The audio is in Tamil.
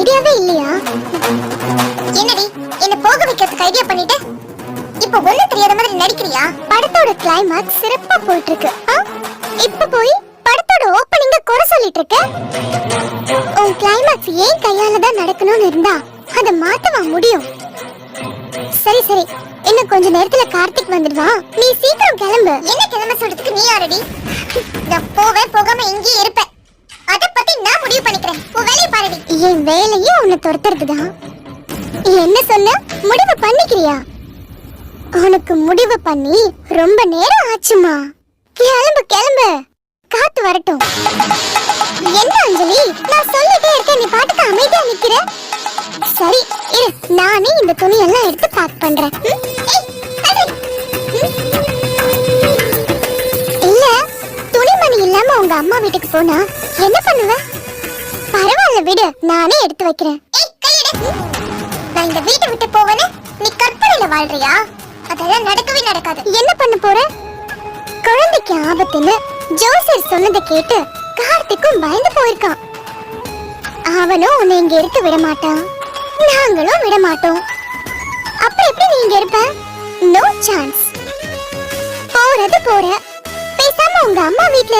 ஐடியாவே இல்லையா? என்னடி என்ன போக வைக்கிறதுக்கு ஐடியா பண்ணிட்டு இப்ப ஒண்ணு தெரியாத மாதிரி நடிக்கிறியா? படத்தோட கிளைமாக்ஸ் சிறப்பா போயிட்டு இருக்கு இப்ப போய் படத்தோட ஓப்பனிங்க குறை சொல்லிட்டு இருக்க உன் கிளைமாக்ஸ் ஏன் கையால தான் நடக்கணும்னு இருந்தா அதை மாத்தவா முடியும்? சரி சரி. இன்னும் கொஞ்ச நேரத்துல கார்த்திக் வந்துடுவான் நீ சீக்கிரம் கிளம்பு. என்ன கிளம்ப சொல்றதுக்கு நீ ஆரடி நான் போவே போகாம இங்கேயே இருப்பேன். அத பத்தி நான் முடிவு பண்ணிக்கிறேன். சரி பரவி என் வேலையே உன்னை துரத்துறதுதான் என்ன சொன்ன? முடிவு பண்ணிக்கிறியா? உனக்கு முடிவு பண்ணி ரொம்ப நேரம் ஆச்சுமா? கிளம்பு கிளம்பு. காத்து வரட்டும். என்ன அஞ்சலி? நான் சொல்லிட்டே இருக்கேன் நீ பாட்டுக்கு அமைதியா நிக்கிற? சரி இரு. நானே இந்த துணி எல்லாம் எடுத்து பேக் பண்றேன். இல்ல துணிமணி இல்லாம உங்க அம்மா வீட்டுக்கு போனா என்ன பண்ணுவ? விடு நானே எடுத்து வைக்கிறேன். ஏய், கையெடு. நான் இந்த வீட்டை விட்டு போவேன்னு நீ கற்பனையில வாழ்றியா? அதெல்லாம் நடக்கவே நடக்காது. என்ன பண்ண போற? குழந்தைக்கு ஆபத்துன்னு ஜோசியர் சொன்னதை கேட்டு கார்த்திக்கும் பயந்து போயிருக்கான். அவனும் உன்னை இங்க எடுத்து விட மாட்டான். நாங்களும் விட மாட்டோம். அப்ப எப்படி நீ இங்க இருப்ப? நோ சான்ஸ் போறது போற. பேசாம உங்க அம்மா வீட்ல